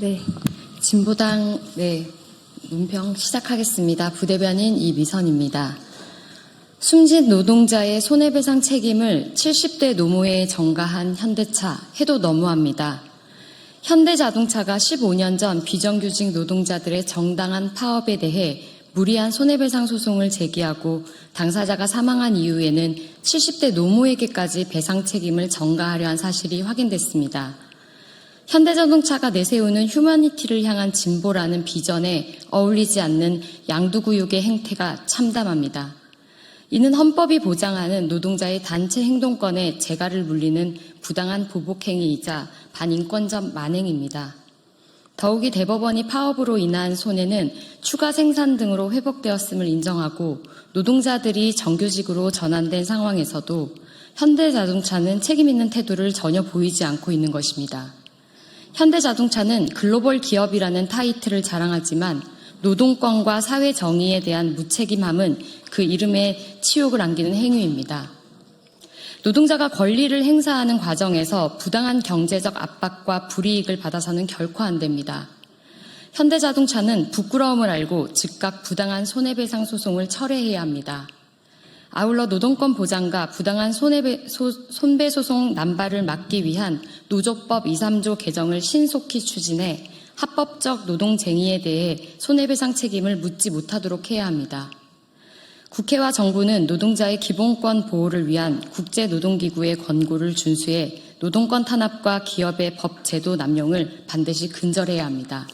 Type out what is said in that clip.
네, 진보당 네 논평 시작하겠습니다. 부대변인 이미선입니다. 숨진 노동자의 손해배상 책임을 70대 노무회에 전가한 현대차 해도 너무합니다. 현대자동차가 15년 전 비정규직 노동자들의 정당한 파업에 대해 무리한 손해배상 소송을 제기하고 당사자가 사망한 이후에는 70대 노무에게까지 배상 책임을 전가하려 한 사실이 확인됐습니다. 현대자동차가 내세우는 휴머니티를 향한 진보라는 비전에 어울리지 않는 양두구육의 행태가 참담합니다. 이는 헌법이 보장하는 노동자의 단체 행동권에 재갈을 물리는 부당한 보복행위이자 반인권적 만행입니다. 더욱이 대법원이 파업으로 인한 손해는 추가 생산 등으로 회복되었음을 인정하고 노동자들이 정규직으로 전환된 상황에서도 현대자동차는 책임있는 태도를 전혀 보이지 않고 있는 것입니다. 현대자동차는 글로벌 기업이라는 타이틀을 자랑하지만 노동권과 사회 정의에 대한 무책임함은 그 이름에 치욕을 안기는 행위입니다. 노동자가 권리를 행사하는 과정에서 부당한 경제적 압박과 불이익을 받아서는 결코 안 됩니다. 현대자동차는 부끄러움을 알고 즉각 부당한 손해배상 소송을 철회해야 합니다. 아울러 노동권 보장과 부당한 손해배, 소, 손배 소송 남발을 막기 위한 노조법 2, 3조 개정을 신속히 추진해 합법적 노동쟁의에 대해 손해배상 책임을 묻지 못하도록 해야 합니다. 국회와 정부는 노동자의 기본권 보호를 위한 국제노동기구의 권고를 준수해 노동권 탄압과 기업의 법 제도 남용을 반드시 근절해야 합니다.